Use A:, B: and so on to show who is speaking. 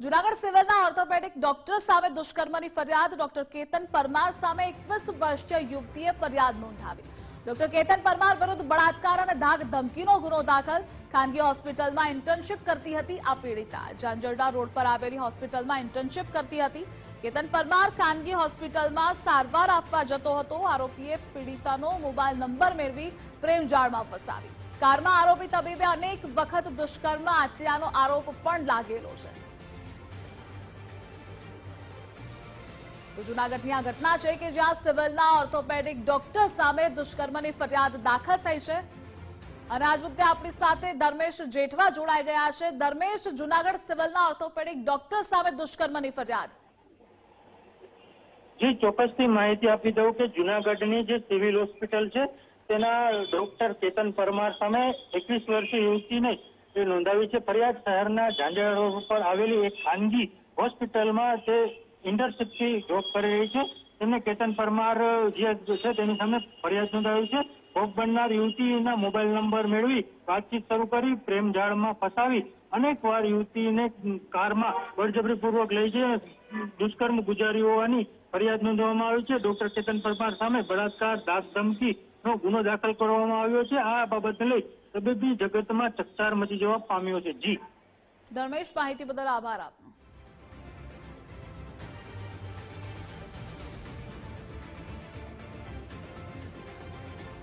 A: Junagadh સિવિલના orthopaedic doctor સામે દુષ્કર્મની ફરિયાદ. ડોક્ટર કેતન પરમાર સામે એકવીસ વર્ષીય યુવતીએ ફરિયાદ નોંધાવી. ડોક્ટર કેતન પરમાર વિરુદ્ધ બળાત્કાર અને ધાક ધમકીનો ગુનો દાખલ. ખાનગી હોસ્પિટલમાં ઇન્ટર્નશીપ કરતી હતી આ પીડિતા. જાંજરડા રોડ પર આવેલી હોસ્પિટલમાં ઇન્ટર્નશીપ કરતી હતી. કેતન પરમાર ખાનગી હોસ્પિટલમાં સારવાર આપવા જતો હતો. આરોપીએ પીડિતાનો મોબાઈલ નંબર મેળવી પ્રેમજાળમાં ફસાવી. કારમાં આરોપી તબીબે અનેક વખત દુષ્કર્મ આચર્યાનો આરોપ પણ લાગેલો છે. તો જૂનાગઢની આ ઘટના છે કે જ્યાં સિવિલના ઓર્થોપેડિક ડોક્ટર સામે દુષ્કર્મની ફરિયાદ દાખલ થઈ છે. અને આજ મુદ્દે આપણી સાથે ધર્મેશ જેઠવા જોડાઈ ગયા છે. ધર્મેશ, જૂનાગઢ સિવિલના ઓર્થોપેડિક ડોક્ટર સામે દુષ્કર્મની ફરિયાદ.
B: જી, ચોક્કસથી માહિતી આપી દઉં કે જુનાગઢની જે સિવિલ હોસ્પિટલ છે, તેના ડોક્ટર કેતન પરમાર સામે એકવીસ વર્ષીય યુવતીને નોંધાવી છે, ફરિયાદ શહેરના ઝાંઝર રોડ આવેલી એક ખાનગી હોસ્પિટલમાં તે ઇન્ટર્નશીપથી જોબ કરી રહી છે. તેમને કેતન પરમાર જે છે તેની સામે ફરિયાદ નોંધાવી છે. ભોગ બનનાર યુવતીના મોબાઈલ નંબર મેળવી વાતચીત શરૂ કરી, પ્રેમ જાળમાં ફસાવી અનેક વાર યુવતીને કારમાં બળજબરીપૂર્વક લઈ જઈ દુષ્કર્મ ગુજારી હોવાની ફરિયાદ નોંધવામાં આવી છે. ડોક્ટર કેતન પરમાર સામે બળાત્કાર, દાગ ધમકી નો ગુનો દાખલ કરવામાં આવ્યો છે. આ બાબતને લઈ તબીબી જગતમાં ચકચાર મચી જવા પામ્યો છે. જી.
A: ધર્મેશ, માહિતી બદલ આભાર આપનો.